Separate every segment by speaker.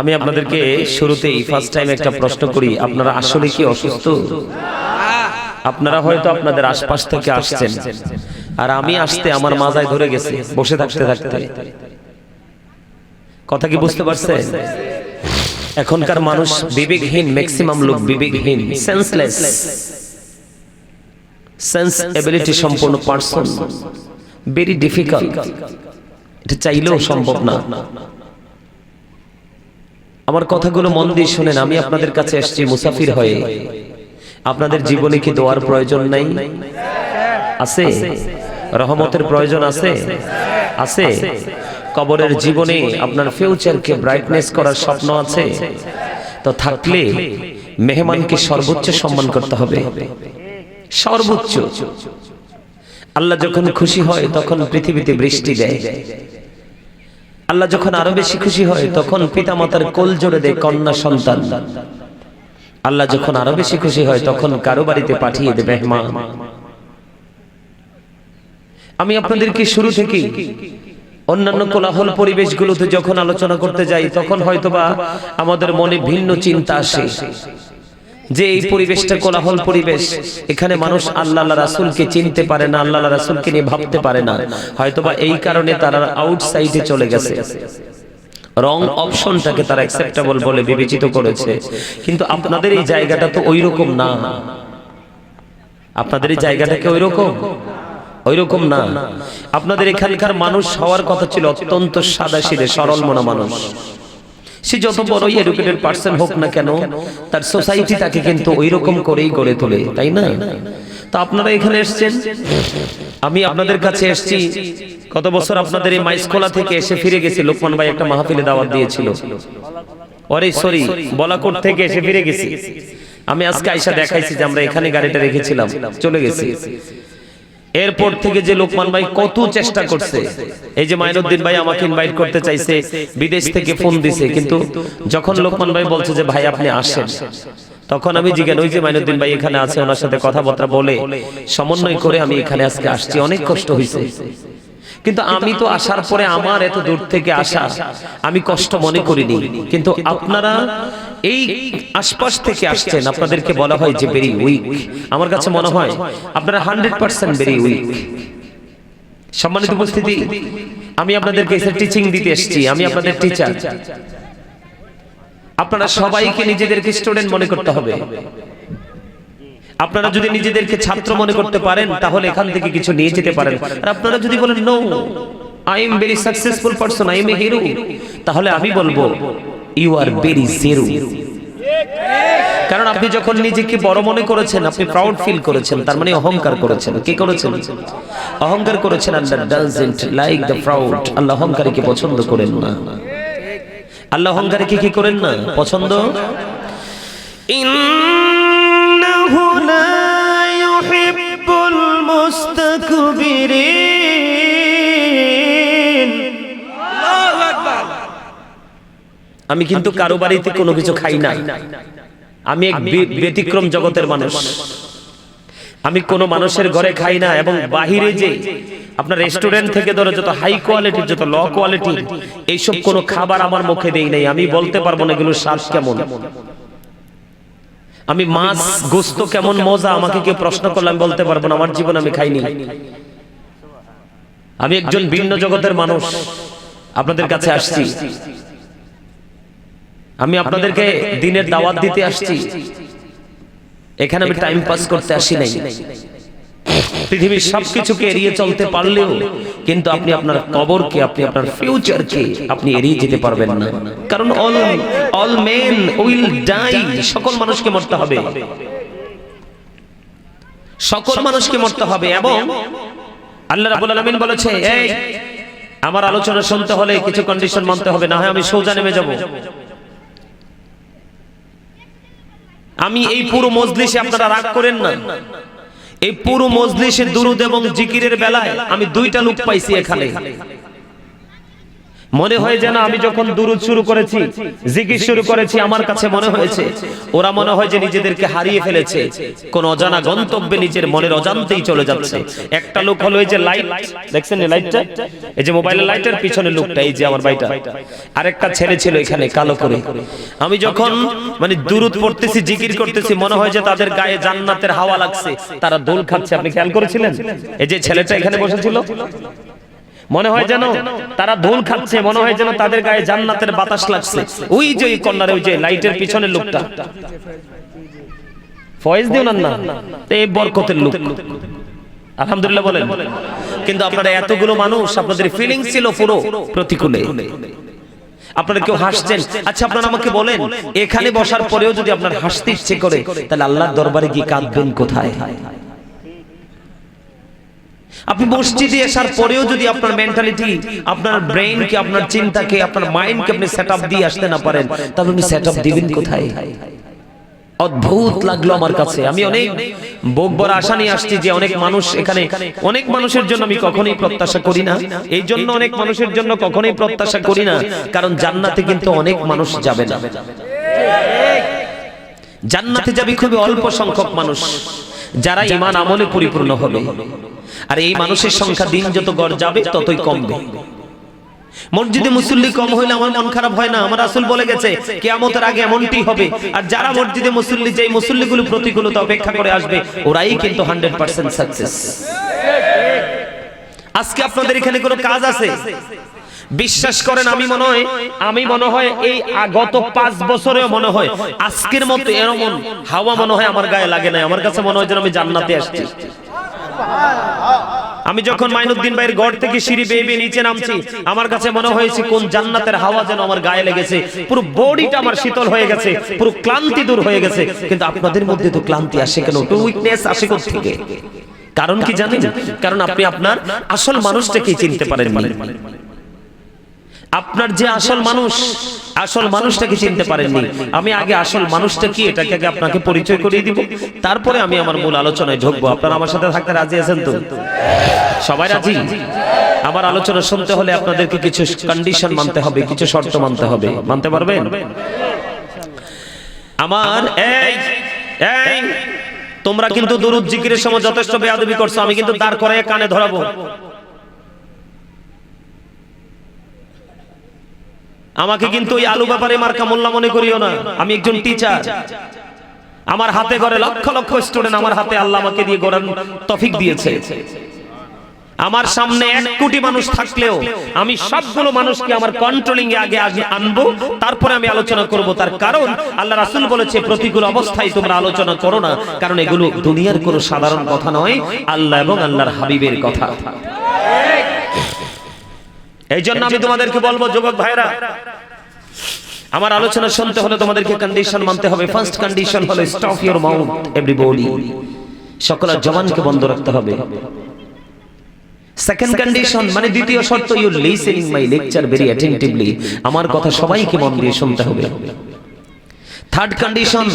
Speaker 1: আমি আপনাদেরকে শুরুতেই ফার্স্ট টাইম একটা প্রশ্ন করি আপনারা আসলে কি অসুস্থ? আপনারা হয়তো আপনাদের আশপাশ থেকে আসছেন। আর আমি আসতে আমার মাজায় ধরে গেছে বসে থাকতে থাকতে। কথা কি বুঝতে পারছেন? এখনকার মানুষ বিবেকহীন ম্যাক্সিমাম লোক বিবেকহীন সেন্সলেস সেন্স এবিলিটি সম্পন্ন পার্সন ভেরি ডিফিকাল্ট এটা চাইলেও সম্ভব না। আমার কথাগুলো মন দিয়ে শুনেন আমি আপনাদের কাছে এসেছি মুসাফির হয়ে। আপনাদের জীবনে কি দোয়ার প্রয়োজন নাই? আছে। রহমতের প্রয়োজন আছে। আছে। কবরের জীবনে আপনার ফিউচারকে ব্রাইটনেস করার স্বপ্ন আছে। তো থাকলে মেহমানকে সর্বোচ্চ সম্মান করতে হবে। সর্বোচ্চ। আল্লাহ যখন খুশি হয় তখন পৃথিবীতে বৃষ্টি দেয়। আল্লাহ যখন আরও বেশি খুশি হয়, তখন পিতা মাতার কোল জোড়ে দেয় কন্যা সন্তান। আল্লাহ যখন আরও বেশি খুশি হয়, তখন কারও বাড়িতে পাঠিয়ে দেবে মেহমান। আমি আপনাদেরকে শুরু থেকে অন্যান্য কোলাহল পরিবেশগুলোতে যখন আলোচনা করতে যাই, তখন হয়তোবা আমাদের মনে ভিন্ন চিন্তা আসে। যে এই পরিবেশটা কোলাহল পরিবেশ। এখানে মানুষ আল্লাহ রাসুলকে চিনতে পারে না আল্লাহ রাসুলকে নিয়ে ভাবতে পারে না। হয়তোবা এই কারণে তারা আউটসাইডে চলে গেছে। রং অপশনটাকে তারা অ্যাকসেপ্টেবল বলে বিবেচিত করেছে। কিন্তু আপনাদের এই জায়গাটা তো ওই রকম না। আপনাদের এই জায়গাটা কি ওই রকম ওই রকম না। আপনাদের এখানকার মানুষ হওয়ার কথা ছিল অত্যন্ত সাদা সিধে সরল মনা মানুষ। সে যত বড়ই এডুকেটেড পার্সন হোক না কেন তার সোসাইটি তাকে কিন্তু ওই রকম করেই গড়ে তোলে তাই না? তো আপনারা এখানে এসেছেন? আমি আপনাদের কাছে এসেছি। কত বছর আপনাদের এই মাইসকোলা থেকে এসে ফিরে গেছি লোকমান ভাই একটা মাহফিলে দাওয়াত দিয়েছিল। অরে সরি বলাকোট থেকে এসে ফিরে গেছি। আমি আজকে আইসা দেখাইছি যে আমরা এখানে গাড়িটা রেখেছিলাম চলে গেছি। এরপর থেকে যে লোকমান ভাই কত চেষ্টা করছে, এই যে মাইনুদ্দিন ভাই আমাকে ইনভাইট করতে চাইছে, বিদেশ থেকে ফোন দিছে, কিন্তু যখন লোকমান ভাই বলছে যে, ভাই, আপনি আসেন, তখন আমি জিজ্ঞান ওই যে মাইনুদ্দিন ভাই এখানে আছে, ওনার সাথে কথাবার্তা বলে সমন্বয় করে আমি এখানে আজকে আসছি, অনেক কষ্ট হয়েছে কিন্তু আমি তো আসার পরে আমার এত দূর থেকে আসা আমি কষ্ট মনে করিনি। কিন্তু আপনারা এই আশপাশ থেকে আসছেন। আপনাদেরকে বলা হয় যে ভেরি উইক আমার কাছে মনে হয় আপনারা হান্ড্রেড পার্সেন্ট ভেরি উইক সম্মানিত উপস্থিতি আমি আপনাদেরকে এসে টিচিং দিতে এসেছি। আমি আপনাদের টিচার আপনারা সবাইকে নিজেদেরকে স্টুডেন্ট মনে করতে হবে। আপনারা যদি নিজেদেরকে ছাত্র মনে করতে পারেন তাহলে এখান থেকে কিছু নিয়ে যেতে পারেন। আর আপনারা যদি বলেন no I am very successful person I am a hero তাহলে আমি বলব ইউ আর ভেরি জিরো কারণ আপনি যখন নিজেকে বড় মনে করেছেন আপনি প্রাউড ফিল করেছেন তার মানে অহংকার করেছেন। কি করেছেন? অহংকার করেছেন Allah doesn't like the proud আল্লাহ অহংকারীকে পছন্দ করেন না। আল্লাহ অহংকারীকে কি করেন না? পছন্দ? ইন্নাহু আমি কিন্তু কারও বাড়িতে কোনো কিছু খাই না। আমি এক ব্যতিক্রম জগতের মানুষ। আমি কোন মানুষের ঘরে খাই না এবং বাহিরে যে আপনার রেস্টুরেন্ট থেকে ধরে যত হাই কোয়ালিটির যত ল কোয়ালিটির এইসব কোনো খাবার আমার মুখে দেই নাই। আমি বলতে পারব না এগুলোর স্বাদ কেমন। আমি মাছ, গোস্ত কেমন মজা আমাকে কেউ প্রশ্ন করলে আমি বলতে পারব না, আমার জীবন আমি খাইনি। আমি একজন ভিন্ন জগতের মানুষ। আপনাদের কাছে আসছি। আমি আপনাদেরকে দিনের দাওয়াত দিতে আসছি। এখানে আমি টাইম পাস করতে আসি নাই। পৃথিবীর সবকিছুকে এড়িয়ে চলতে পারলেও কিন্তু আপনি আপনার কবরকে আপনি আপনার ফিউচারকে আপনি এড়িয়ে যেতে পারবেন না। কারণ all all men will die সকল মানুষকে মরতে হবে। সকল মানুষকে মরতে হবে এবং আল্লাহ রাব্বুল আলামিন বলেছে এই আমার আলোচনা শুনতে হলে কিছু কন্ডিশন মানতে হবে না হয় আমি সোজা নেমে যাব। আমি এই পুরো মজলিসে আপনারা রাগ করেন না। এই পুরো মজলিসের দুরুদ এবং জিকিরের বেলায় আমি দুইটা লোক পাইছি এখানে। মনে হয় যেন আমি যখন দুরুদ শুরু করেছি, জিকির শুরু করেছি, আমার কাছে মনে হয়েছে, ওরা মনে হয় যে নিজেদেরকে হারিয়ে ফেলেছে, কোন অজানা গন্তব্যে নিজের মনের অজান্তেই চলে যাচ্ছে। একটা লোক হলো এই যে লাইট দেখছেন এই লাইটটা এই যে মোবাইলের লাইটের পিছনে লোকটা, এই যে আমার ভাইটা। আরেকটা ছেলে ছিল এখানে, কালো করে। আমি যখন মানে দুরুদ পড়তেছি, জিকির করতেছি, মনে হয় যে তাদের গায়ে জান্নাতের হাওয়া লাগছে, তারা দোল খাচ্ছে, আপনি খেয়াল করেছিলেন? এই যে ছেলেটা এখানে বসেছিল? মনে হয় যেন তারা ধুল খাচ্ছে মনে হয় যেন তাদের গায়ে জান্নাতের বাতাস লাগছে। ওই যে ওই কর্নারে ওই যে লাইটের পিছনে লোকটা। ফয়েজ দিও না না। এই বরকতের লোক। আলহামদুলিল্লাহ বলেন। কিন্তু আপনারা এতগুলো মানুষ আপনাদের ফিলিং ছিল পুরো প্রতিকূলে। আপনারা কেউ হাসছেন? আচ্ছা আপনারা আমাকে বলেন এখানে বসার পরেও যদি আপনার হাসতে ইচ্ছে করে তাহলে আল্লাহর দরবারে গিয়ে কাঁদবেন কোথায়? আপনি মসজিদে আসার পরেও যদি আপনার মেন্টালিটি আপনার ব্রেইনকে আপনার চিন্তাকে আপনার মাইন্ডকে আপনি সেট আপ দিয়ে আসতে না পারেন তাহলে আপনি সেট আপ দিবেন কোথায়? অদ্ভুত লাগল আমার কাছে। আমি অনেক বুক বড় আশা নিয়ে আসছি যে অনেক মানুষ এখানে অনেক মানুষের জন্য আমি কখনোই প্রত্যাশা করি না। এই জন্য অনেক মানুষের জন্য কখনোই প্রত্যাশা করি না। কারণ জান্নাতে কিন্তু অনেক মানুষ যাবে না। জান্নাতে যাবে খুবই অল্প সংখ্যক মানুষ। যারা ইমান আমলে পরিপূর্ণ হবে। আর এই মানুষের সংখ্যা দিন যত গড় যাবে ততই কমবে। মসজিদে মুসল্লি কম হইলে আমার মন খারাপ হয় না। আমার আসল বলে গেছে কেয়ামতের আগে এমনটি হবে। আর যারা মসজিদে মুসল্লি যেই মুসল্লিগুলো প্রতিকূলতা অপেক্ষা করে আসবে ওরাই কিন্তু হান্ড্রেড পার্সেন্ট সাকসেস আজকে আপনাদের এখানে কোনো কাজ আছে? বিশ্বাস করেন, আমি মনে হয় আমি মনে হয় এই গত পাঁচ বছরেও মনে হয় আজকের মতো এরকম হাওয়া মনে হয় আমার গায়ে লাগে না আমার কাছে মনে হয় যেন আমি জান্নাতে আসছি। আমি যখন মাইনুদ্দিন ভাইয়ের গড় থেকে সিঁড়ি বেয়ে বেয়ে নিচে নামছি, আমার কাছে মনে হয়েছে কোন জান্নাতের হাওয়া যেন আমার গায়ে লেগেছে। পুরো বডিটা আমার শীতল হয়ে গেছে, পুরো ক্লান্তি দূর হয়ে গেছে। কিন্তু আপনাদের মধ্যে তো ক্লান্তি আসে কেন? টু উইকনেস আসে থেকে কারণ কি জানেন? কারণ আপনি আপনার আসল মানুষটাকে চিনতে পারেন আপনার যে আসল মানুষ, আসল মানুষটাকে চিনতে পারেননি। আমি আগে আসল মানুষটা কি, এটাকে আগে আপনাকে পরিচয় করিয়ে দিব। তারপরে আমি আমার মূল আলোচনায় ঢুকবো। আপনারা আমার সাথে থাকতে রাজি আছেন তো? সবাই রাজি? আমার আলোচনা শুনতে হলে আপনাদেরকে কিছু কন্ডিশন মানতে হবে, কিছু শর্ত মানতে হবে। মানতে পারবেন? আমার এই এই, তোমরা কিন্তু দুরুদ জিকিরের সময় যথেষ্ট বেয়াদবি করছ, আমি কিন্তু দাঁড় করে কানে ধরাবো। আমাকে কিন্তু ওই আলু ব্যাপারে মার্কা মোল্লা মনে করিও না। আমি একজন টিচার আমার হাতে করে লক্ষ লক্ষ স্টুডেন্ট আমার হাতে আল্লাহ আমাকে দিয়ে গড়ান তফিক দিয়েছে। আমার সামনে এক কোটি মানুষ থাকলেও আমি সবগুলো মানুষকে আমার কন্ট্রোলিং এ আগে আগে আনব তারপরে আমি আলোচনা করব। তার কারণ আল্লাহ রাসূল বলেছে প্রতিকূল অবস্থায় তোমরা আলোচনা করো না। কারণ এগুলো দুনিয়ার কোনো সাধারণ কথা নয় আল্লাহ এবং আল্লাহর হাবিবের কথা। এই জন্য আমি তোমাদেরকে বলব যুবক ভাইরা আমার আলোচনা শুনতে হলে তোমাদেরকে কন্ডিশন মানতে হবে। ফার্স্ট কন্ডিশন হলো স্টপ ইওর মাউথ এভরিবডি সকলের জবানকে বন্ধ রাখতে হবে। সেকেন্ড কন্ডিশন মানে দ্বিতীয় শর্ত you listening my lecture very attentively আমার কথা সবাইকে মন দিয়ে শুনতে হবে। থার্ড কন্ডিশন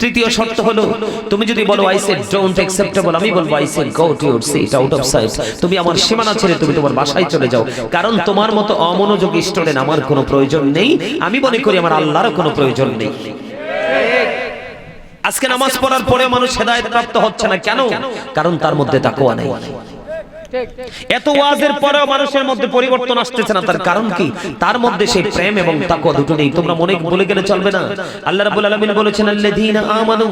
Speaker 1: তৃতীয় শর্ত হলো, তুমি যদি বলো আই সেড ডোন্ট অ্যাকসেপ্টেবল আমি বলব I said go to your seat out of sight তুমি আমার সীমানা ছেড়ে তুমি তোমার বাসায় চলে যাও। কারণ তোমার মতো অমনোযোগী স্টুডেন্ট আমার কোনো প্রয়োজন নেই। আমি মনে করি আমার আল্লাহরও কোনো প্রয়োজন নেই। আজকে নামাজ পড়ার পরে মানুষ হেদায়েত প্রাপ্ত হচ্ছে না। কেন? কারণ তার মধ্যে তাকওয়া নেই। এত ওয়াজের পরেও মানুষের মধ্যে পরিবর্তন আসতেছে না। তার কারণ কি? তার মধ্যে সেই প্রেম এবং তাকওয়া দুটো নেই। তোমরা মনে বলে গেলে চলবে না। আল্লাহ রাব্বুল আলামিন বলেছেন, আল্লাযীনা আমানু,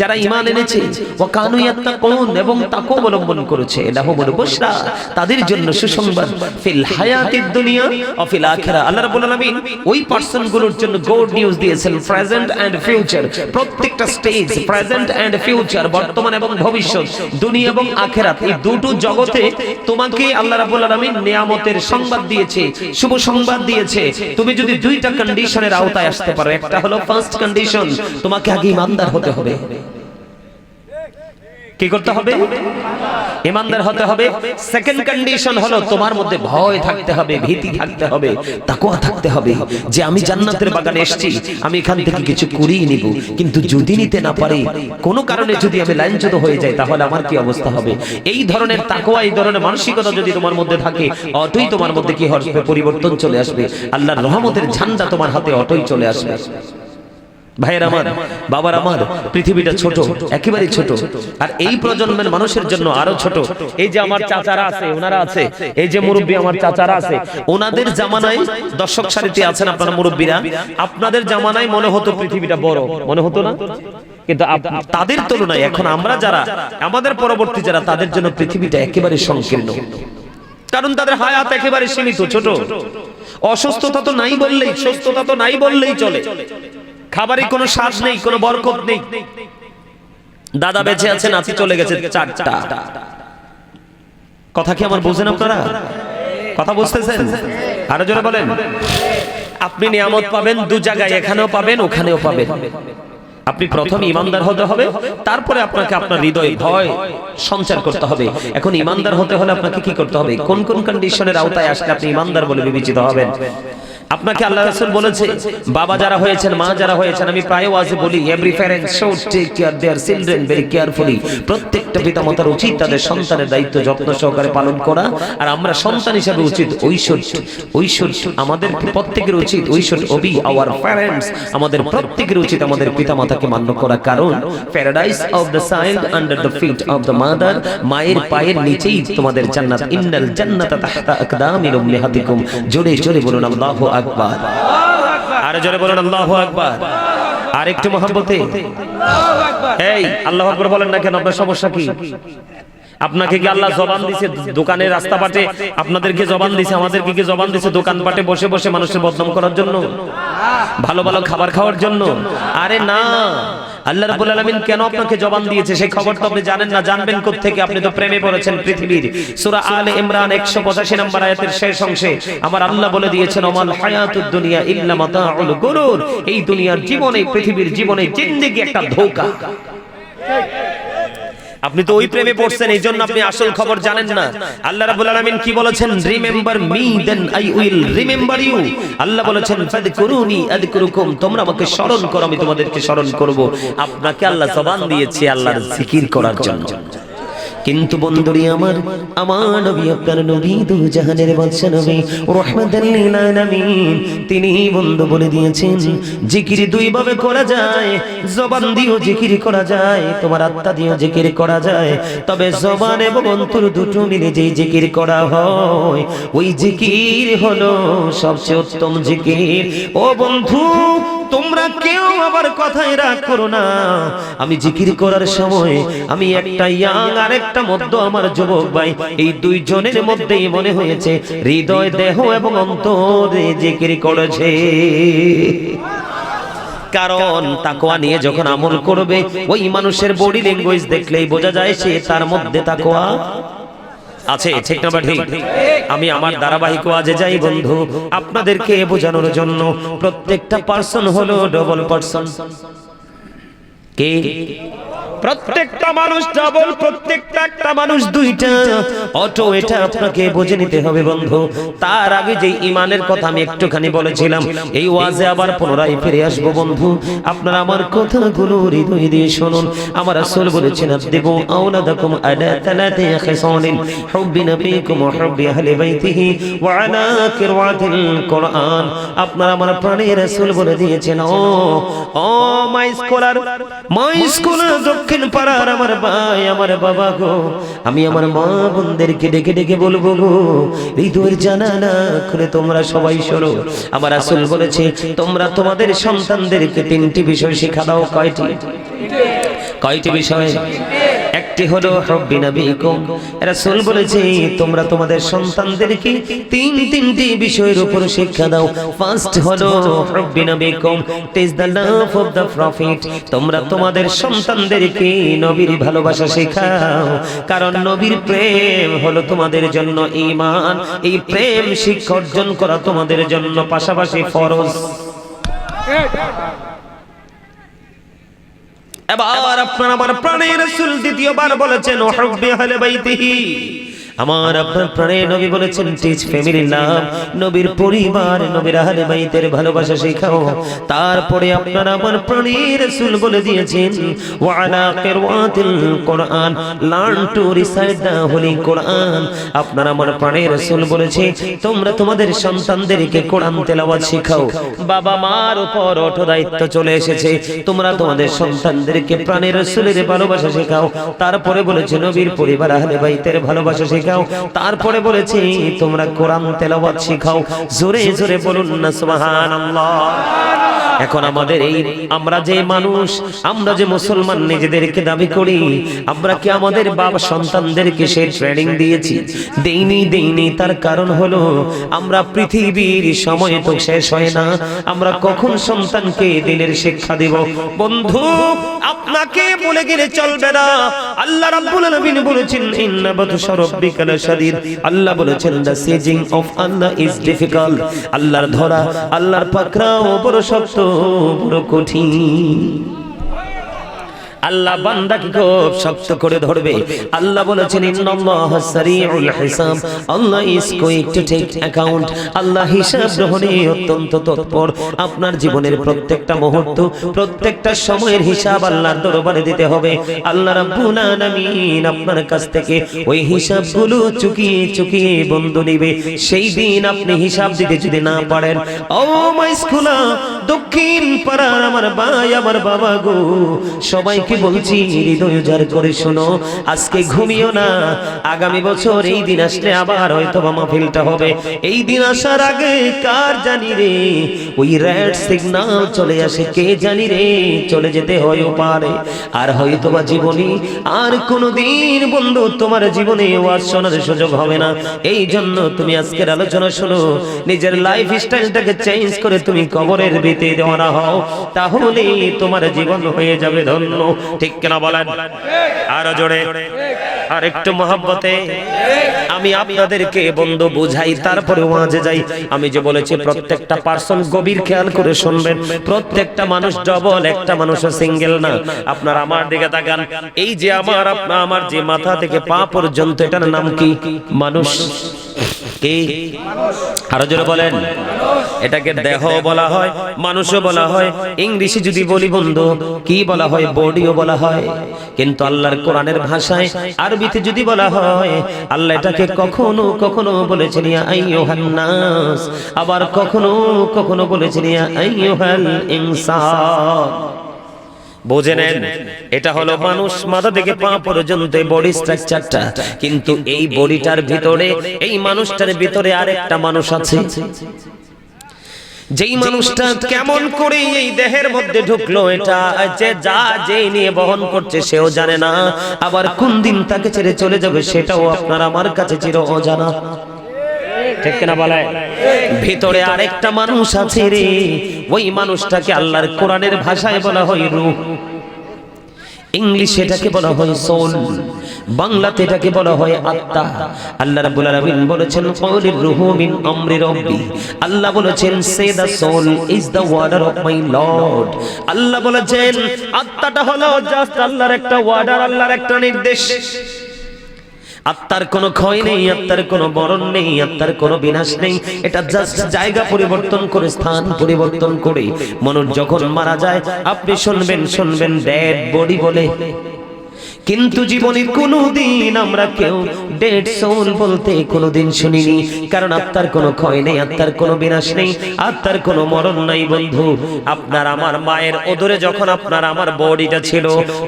Speaker 1: যারা ঈমান এনেছে ওয়া কানু ইয়াত্তাকুন, এবং তাকওয়া অবলম্বন করেছে। লাহুমুল বুশরা, তাদের জন্য সুসংবাদ, ফিল হায়াতিদ দুনিয়া ও ফিল আখিরা আল্লাহ রাব্বুল আলামিন ওই পার্সনগুলোর জন্য গুড নিউজ দিয়েছেন, প্রেজেন্ট এন্ড ফিউচার। প্রত্যেকটা স্টেজ, প্রেজেন্ট এন্ড ফিউচার, বর্তমান এবং ভবিষ্যৎ, দুনিয়া এবং আখিরাত, এই দুটো জগতে তোমাকে আল্লাহ রাব্বুল আলামিন নিয়ামতের সংবাদ দিয়েছে, শুভ সংবাদ দিয়েছে। তুমি যদি দুইটা কন্ডিশনের আওতায় আসতে পারো, একটা হলো ফার্স্ট কন্ডিশন তোমাকে আগে ইমানদার হতে হবে। কি করতে হবে? ইমানদার হতে হবে। সেকেন্ড কন্ডিশন হলো তোমার মধ্যে ভয় থাকতে হবে, ভীতি থাকতে হবে, তাকওয়া থাকতে হবে। যে আমি জান্নাতের বাগানে এসেছি, আমি এখান থেকে কিছু কুড়িয়ে নিব। কিন্তু যদি নিতে না পারি, কোনো কারণে যদি আমি লাইনচ্যুত হয়ে যাই, তাহলে আমার কি অবস্থা হবে? এই ধরনের তাকওয়া, এই ধরনের মানসিকতা যদি তোমার মধ্যে থাকে অটোই তোমার মধ্যে কি হবে পরিবর্তন চলে আসবে? আল্লাহর রহমতের ঝান্ডা তোমার হাতে অটোই চলে আসবে। ভাইয়ের আমার বাবার আমার পৃথিবীটা ছোট একেবারে ছোট। আর এই প্রজন্মের মানুষের জন্য আরও ছোট। এই যে আমার চাচারা আছে ওনারা আছে। এই যে মুরব্বী আমার চাচারা আছে ওনাদের জামানায় দর্শক সারিতে আছেন আপনারা মুরব্বীরা। আপনাদের জামানায় মনে হতো পৃথিবীটা বড়। মনে হতো না? কিন্তু তাদের তুলনায় এখন আমরা যারা আমাদের পরবর্তী যারা তাদের জন্য পৃথিবীটা একেবারে সংকীর্ণ। কারণ তাদের হায়াত একেবারে সীমিত ছোট। অসুস্থতা তো নাই বললেই সুস্থতা তো নাই বললেই চলে খাবারে কোনো স্বাদ নেই কোনো বরকত নেই। দাদা বেঁচে আছে নাতি চলে গেছে চারটা। কথা কি আমার বুঝেন আপনারা? কথা বুঝতেছেন? আরও জোরে বলেন। আপনি নিয়ামত পাবেন দু জায়গায় এখানেও পাবেন ওখানেও পাবেন। আপনি প্রথম ইমানদার হতে হবে তারপরে আপনাকে আপনার হৃদয়ে ভয় সঞ্চার করতে হবে। এখন ইমানদার হতে হলে আপনাকে কি করতে হবে? কোন কোন কন্ডিশনের আওতায় আসলে আপনি ইমানদার বলে বিবেচিত হবেন। আপনাকে আল্লাহ রাসূল বলেছে, বাবা যারা হয়েছেন, মা যারা হয়েছেন, আমি প্রায় ওয়াজে বলি every parent should take care their children very carefully প্রত্যেকটা পিতামাতার উচিত তাদের সন্তানের দায়িত্ব যত্ন সহকারে পালন করা, আর আমরা সন্তান হিসেবে উচিত ঐশ্বর্য। ঐশ্বর্য আমাদের প্রত্যেকের উচিত ঐশ্বর্য ওবি আওয়ার প্যারেন্টস আমাদের প্রত্যেকের উচিত আমাদের পিতামাতাকে মান্য করা, কারণ paradise of the child under the feet of the mother মায়ের পায়ের নিচেই তোমাদের জান্নাত। ইন্নাল জান্নাতা তাহতা আকদামির উম্মাহাতিকুম জোরে জোরে বলুন, আল্লাহু আকবার। আর জোরে বলেন, আল্লাহু আকবার। আর একটু মহব্বতে। এই, আল্লাহ আকবার বলেন না কেন, আপনার সমস্যা কি? আপনাকে কি আল্লাহ জবান দিছে দোকানের রাস্তা পাটে? আপনাদেরকে জবান দিছে, আমাদেরকে কি জবান দিছে দোকান পাটে বসে বসে মানুষের বদনাম করার জন্য? ভালো ভালো খাবার খাওয়ার জন্য? আরে না আল্লাহ রাব্বুল আলামিন কেন আপনাকে জবান দিয়েছে? সেই খবর তো আপনি জানেন না জানবেন কোথা থেকে আপনি তো প্রেমে পড়েছেন পৃথিবীর। সূরা আলে ইমরান 185 নম্বর আয়াতের শেষ অংশে আমার আল্লাহ বলে দিয়েছেন ওমাল হায়াতুদ দুনিয়া ইল্লা মাতাউল গুরুর। এই দুনিয়ার জীবনে পৃথিবীর জীবনে জিন্দেগি একটা ধোঁকা। আপনি তো ওই প্রেমে পড়ছেন এই জন্য আপনি আসল খবর জানেন না। আল্লাহ রাব্বুল আলামিন কি বলেছেন? Remember me then I will remember you আল্লাহ বলেছেন ফাদকুরুনি আযকুরুকুম তোমরা আমাকে স্মরণ করো আমি তোমাদেরকে স্মরণ করব। আপনাকে আল্লাহ জবান দিয়েছে আল্লাহর জিকির করার জন্য। কিন্তু বন্ধুরি আমার আমার নবী, আপনার নবী দু জাহানের বাদশা নবী রহমাতাল লিল আলামিন তিনি বন্ধু বলে দিয়েছেন, জিকির দুই ভাবে করা যায়, জবান দিয়েও জিকির করা যায়, তোমার আত্মা দিয়েও জিকির করা যায়। তবে জবান এবং অন্তর দুটো মিলে যেই জিকির করা হয়, ওই জিকির হলো সবচেয়ে উত্তম জিকির। ও বন্ধু তোমরা কেউ আবার কথায় রাগ করো না। আমি জিকির করার সময় আমি একটা ইয়াং আর একটা মধ্য আমার যুবক ভাই, এই দুইজনের মধ্যেই মনে হয়েছে হৃদয়, দেহ এবং অন্তরে জিকির করেছে। কারণ তাকোয়া নিয়ে যখন আমল করবে, ওই মানুষের বডি ল্যাঙ্গুয়েজ দেখলেই বোঝা যায় সে তার মধ্যে তাকোয়া আছে, ঠিক না ঠিক আমি আমার ধারাবাহিক আজে যাই বন্ধু, আপনাদেরকে বোঝানোর জন্য প্রত্যেকটা পার্সন হলো ডবল পার্সন কে? প্রত্যেকটা মানুষ ডাবল প্রত্যেকটা একটা মানুষ দুইটা। অটো, এটা আপনাকে বুঝে নিতে হবে বন্ধু। তার আগে যে ইমানের কথা আমি একটুখানি বলেছিলাম, এই ওয়াজে আবার পুনরায় ফিরে আসব বন্ধু। আপনারা আমার কথাগুলো হৃদয় দিয়ে শুনুন। আমার রাসূল বলেছেন আদিবু আওলাদাকুম আলা তালাতি খিসালিন হুব্বি নবীকুম ওয়া হুব্বি আহলি বাইতিহি ওয়া আলা কিরাতিল কোরআন। আপনারা আমার প্রাণের রাসূল বলে দিয়েছেন, ও ও মাই স্কলার মাই স্কলার দক্ষিণ পাড়ার আমার ভাই, আমার বাবা গো। আমি আমার মা বোনদেরকে ডেকে ডেকে বলব গো, হৃদয়ের জানালা খুলে তোমরা সবাই শোনো। আমার আসল বলেছে, তোমরা তোমাদের সন্তানদেরকে তিনটি বিষয় শিখা দাও, কয়টি? কয়টি বিষয়? একটি হলো হব্বি নবীকুম। রাসূল বলেছে, তোমরা তোমাদের সন্তানদেরকে তিন তিনটি বিষয়ের উপর শিক্ষা দাও। ফার্স্ট হলো হব্বি নবীকুম teach the love of the prophet তোমরা তোমাদের সন্তানদেরকে নবীর ভালোবাসা শেখাও। কারণ নবীর প্রেম হলো তোমাদের জন্য ঈমান। এই প্রেম শিক্ষা অর্জন করা তোমাদের জন্য পাশাপাশি ফরজ। এবার আপনার আমার প্রাণের রাসূল দ্বিতীয়বার বলেছেন আহলে বাইতিহি। আমার আপনার প্রাণের নবী বলেছেন টিচ ফ্যামিলি লাভ নবীর পরিবার নবীর আহলে বাইতের ভালোবাসা শেখাও। তারপরে আপনার আমার প্রাণের রাসূল বলে দিয়েছেন ওয়া আলা কিরাতিল কোরআন learn to recite the holy Quran আপনার আমার প্রাণের রাসূল বলেছে তোমরা তোমাদের সন্তানদেরকে কোরআন তেলাওয়াত শেখাও। বাবা মার উপর অটো দায়িত্ব চলে এসেছে তোমরা তোমাদের সন্তানদেরকে প্রাণের রাসূলের ভালোবাসা শেখাও। তারপরে বলেছে নবীর পরিবার আহলে বাইতের ভালোবাসা শেখাও তারপরে বলেছি তোমরা কোরআন তেলাওয়াত শেখাও। জোরে জোরে বলুন না সুবহানাল্লাহ। এখন আমাদের এই আমরা যে মানুষ, আমরা যে মুসলমান নিজেদেরকে দাবি করি, আমরা কি আমাদের বাবা সন্তানদেরকে সে ট্রেনিং দিয়েছি? দেইনি দেইনি, তার কারণ হলো আমরা পৃথিবীর সময় তো শেষ হয় না, আমরা কখন সন্তানকে দিনের শিক্ষা দিব? বন্ধু, আপনাকে বলে গেলে চলবে না। আল্লাহ রাব্বুল আলামিন বলেছেন, ইন্না বাতশা রাব্বিকা লাশাদীদ। আল্লাহ বলেছেন the seizing of Allah is difficult. আল্লাহর ধরা, আল্লাহর পাকড়াও বড় শক্ত। বড় কঠিন। আল্লাহ বান্দাকে খুব শক্ত করে ধরবে। আল্লাহ বলেছেন হিসাব। Allah is to take account. আল্লাহ হিসাব গ্রহণে অত্যন্ত তৎপর। আপনার জীবনের প্রত্যেকটা মুহূর্ত, প্রত্যেকটা সময়ের হিসাব আল্লাহর দরবারে দিতে হবে। আল্লাহ রাব্বুল আলামিন আপনার কাছ থেকে ওই হিসাবগুলো চুকিয়ে চুকিয়ে বন্ধ নেবে। সেই দিন আপনি হিসাব দিতে যদি না পারেন, ও মাই স্কুলা দক্ষিণ পাড়ার আমার ভাই, আমার বাবা গো। সবাইকে বলছি, হৃদয় উজাড় করে শোনো, আজকে ঘুমিও না। আগামী বছর এই দিন আসলে আবার হয়তো মাহফিলটা হবে। এই দিন আসার আগে কার জানি রে? ওই রেড সিগন্যাল চলে আসে, কে জানি রে? চলে যেতে হয়ও পারে। আর হয়তো বা জীবনী আর কোনোদিন বন্ধু তোমার জীবনে ওয়াজ শোনার সুযোগ হবে না। এই জন্য তুমি আজকের আলোচনা শোনো। নিজের লাইফ স্টাইলটাকে চেঞ্জ করে তুমি কবরের ভিতরে দেওয়া হও, তাহলে তোমার জীবন হয়ে যাবে ধন্য। ঠিক কিনা বলেন? আরও জোরে। আর একটু মহাব্বতে, আমি আপনাদেরকে বন্ধু বুঝাই, তারপরে ওয়াজে যাই। আমি যে বলেছি, প্রত্যেকটা পার্সন গভীর খেয়াল করে শুনবেন। প্রত্যেকটা মানুষ ডবল, একটা মানুষ সিঙ্গেল না। আপনার আমার দিকে তাকান। এই যে আমার, আপনার, আমার যে মাথা থেকে পা পর্যন্ত, এটার নাম কি? মানুষ। কি? আরও জোরে বলেন। এটাকে দেহ বলা হয়, মানুষও বলা হয়, ইংলিশে যদি বলি বন্ধু, কি বলা হয়, বডিও বলা হয়। কিন্তু আল্লাহর কোরআনের ভাষায়, আরবিতে যদি বলা হয়, আল্লাহ এটাকে কখনো কখনো বলেছেন আবার কখনো কখনো বলেছেন ইনসান বুঝে নেন এটা হলো মানুষ মাথা থেকে পা পর্যন্ত বডি স্ট্রাকচারটা কিন্তু এই বডিটার ভিতরে এই মানুষটার ভিতরে আরেকটা মানুষ আছে। যেই মানুষটা কেমন করে এই দেহের মধ্যে ঢুকলো এটা যে যা যে নিয়ে বহন করছে সেও জানে না। আবার কোন দিন তাকে ছেড়ে চলে যাবে সেটাও আপনার আমার কাছে চির অজানা ঠিক কিনা বলে? ভিতরে আরেকটা মানুষ আছে রে। ওই মানুষটাকে আল্লাহর কোরআনের ভাষায় বলা হয় রূহ। ইংলিশে এটাকে বলা হয় সোল। বাংলাতে এটাকে বলা হয় আত্মা। আল্লাহ রাব্বুল আলামিন বলেছেন কওলির রুহু মিন আমরি রাব্বি। আল্লাহ বলেছেন, say the soul is the order of my Lord. আল্লাহ বলেছেন, আত্মাটা হলো জাস্ট আল্লাহর একটা ওয়ার্ডার, আল্লাহর একটা নির্দেশ। আত্মার কোনো ক্ষয় নেই, আত্মার কোনো বরণ নেই, আত্মার কোনো বিনাশ নেই। এটা জাস্ট জায়গা পরিবর্তন করে, স্থান পরিবর্তন করে। মানুষ যখন মারা যায়, আপনি শুনবেন শুনবেন ডেড বডি বলে। কিন্তু জীবনে কোনোদিন আমরা কেউ ডেড সোল বলতে কোনোদিন শুনিনি। কারণ আত্মার কোনো ক্ষয় নেই আত্মার কোনো বিনাশ নেই। আত্মার কোনো মরণ নাই বন্ধু। আপনার আমার মায়ের ওদরে যখন আপনার আমার বডিটা ছিল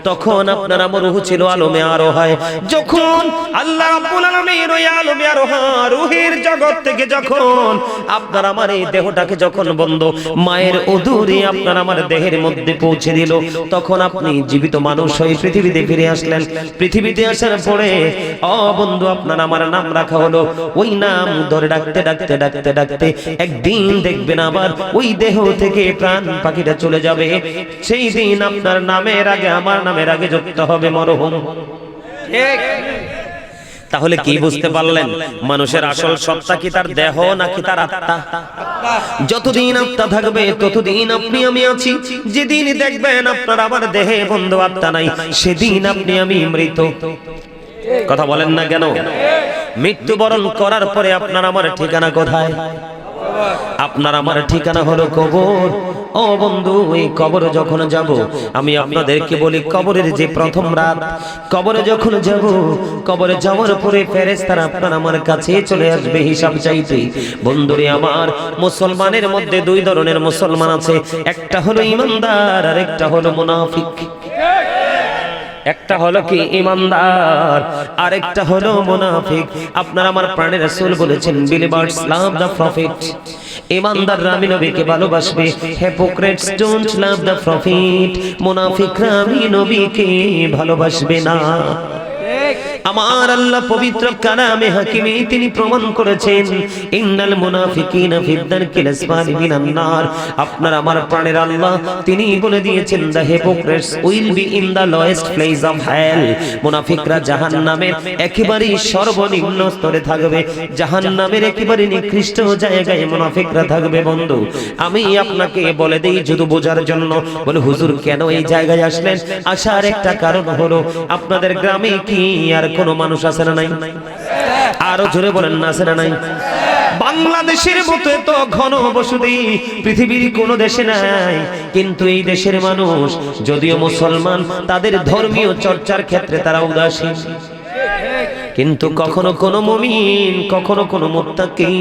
Speaker 1: তখন আপনার আমার রুহ ছিল আলমে আরও হয় যখন আল্লাহ রাব্বুল আলামিন ওই আলমে আরও রুহের জগৎ থেকে যখন আপনার আমার এই দেহটাকে যখন বন্ধ মায়ের ওদরে আপনার আমার দেহের মধ্যে পৌঁছে দিল। তখন আপনি জীবিত মানুষ হয়ে পৃথিবীতে ফিরে আসলেন পৃথিবীতে আসার পরে, অ বন্ধু, আপনার আমার নাম রাখা হলো। ওই নাম ধরে ডাকতে ডাকতে ডাকতে ডাকতে একদিন দেখবেন আবার ওই দেহ থেকে প্রাণ পাখিটা চলে যাবে। সেই দিন আপনার নামের আগে, আমার নামের আগে যুক্ত হবে মরহুম। তাহলে কি বুঝতে পারলেন? মানুষের আসল সত্তা কি তার দেহ নাকি তার আত্মা? যতদিন আত্মা থাকবে ততদিন আপনি আমি আছি। যেদিন দেখবেন আপনার আবার দেহে বন্ধু আত্মা নাই সেদিন আপনি আমি মৃত। কথা বলেন না কেন? মৃত্যুবরণ করার পরে আপনার আমার ঠিকানা কোথায়? আপনার আমার ঠিকানা হলো কবর। ও বন্ধু, এই কবরে যখন যাব, আমি আপনাদেরকে বলি, কবরের যে প্রথম রাত, কবরে যখন যাব, কবরে যাওয়ার পরে ফেরেশতারা আপনার আমার কাছে চলে আসবে হিসাব চাইতে। বন্ধুরে আমার, মুসলমানের মধ্যে দুই ধরনের মুসলমান আছে, একটা হলো ইমানদার আর একটা হলো মুনাফিক। একটা হলো কি ইমানদার, আরেকটা হলো মুনাফিক। আপনার আমার প্রাণের রাসূল বলেছেন বিলিভার্স লাভ দা প্রফিট ইমানদাররা আমি নবীকে ভালোবাসবে। Hypocrite don't love the profit মুনাফিকরা আমি নবীকে ভালোবাসবে না। আমার আল্লাহ পবিত্র কালামে হাকিমে তিনি প্রমাণ করেছেন, ইন্নাল মুনাফিকিনা ফিদ দারকিল মিনান নার। আপনার আমার প্রাণের আল্লাহ তিনি বলে দিয়েছেন the hypocrites will be in the lowest place of hell মুনাফিকরা জাহান্নামের একেবারে সর্বনিম্ন স্তরে থাকবে, জাহান্নামের একেবারে নিকৃষ্ট জায়গায় মুনাফিকরা থাকবে, বন্ধু। আমি আপনাকে বলে দেই শুধু বোঝার জন্য বলে, হুজুর, কেন এই জায়গায় আসলেন? আসার একটা কারণ হলো, আপনাদের গ্রামে কি আর কোনো মানুষ আছে না নাই? আরও জোরে বলেন, না আছে না নাই? বাংলাদেশের মতো এত ঘন বসতি পৃথিবীর কোন দেশে নাই। কিন্তু এই দেশের মানুষ, যদিও মুসলমান, তাদের ধর্মীয় চর্চার ক্ষেত্রে তারা উদাসীন। কিন্তু কখনো কোনো মুমিন কখনো কোনো মুত্তাকি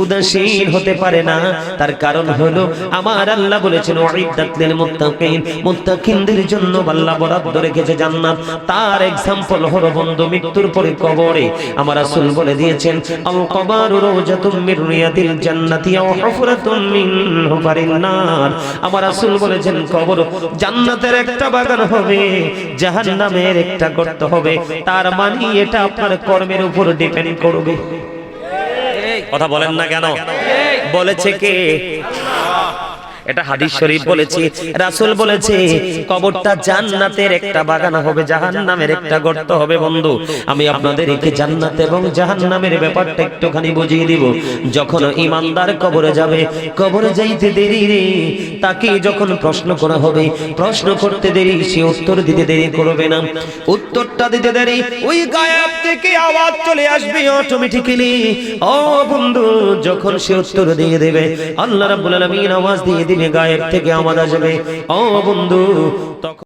Speaker 1: উদাসীন হতে পারে না। তার কারণ হলো আমার আল্লাহ বলেছেন ওয়াইদাত লিল মুত্তাকিন। মুত্তাকিনদের জন্য আল্লাহ বরাদ্দ রেখেছে জান্নাত। তার এক্সাম্পল হলো বন্ধু মৃত্যুর পরে কবরে। আমার রাসূল বলে দিয়েছেন আল কবরু রাওজাতুম মির রিয়াদিল জান্নাতি আও হুফরাতুম মিন হুফারিন নার আমার রাসূল বলেছেন কবর জান্নাতের একটা বাগান হবে জাহান্নামের একটা গর্ত হবে। তার মানে এটা আপনার কর্মের উপর ডিপেন্ড করবে। কথা বলেন না কেন? বলেছে কে? এটা হাদিস শরীফ বলেছে রাসূল বলেছে কবরটা জান্নাতের একটা বাগান হবে জাহান্নামের একটা গর্ত হবে বন্ধু। আমি আপনাদের একে জান্নাত এবং জাহান্নামের ব্যাপারটা একটুখানি বুঝিয়ে দিব। যখন ইমানদার কবরে যাবে কবরে যাইতে দেরি রে। তাকে যখন প্রশ্ন করা হবে প্রশ্ন করতে দেরি সে উত্তর দিতে দেরি করবে না। উত্তরটা দিতে দেরি ওই গায়েব থেকে আওয়াজ চলে আসবে অটোমেটিক্যালি ও বন্ধু যখন সে উত্তর দিয়ে দেবে আল্লাহ রাব্বুল আলামিন আওয়াজ দিয়ে দিবে গায়ের থেকে আমার আসবে। ও বন্ধু তখন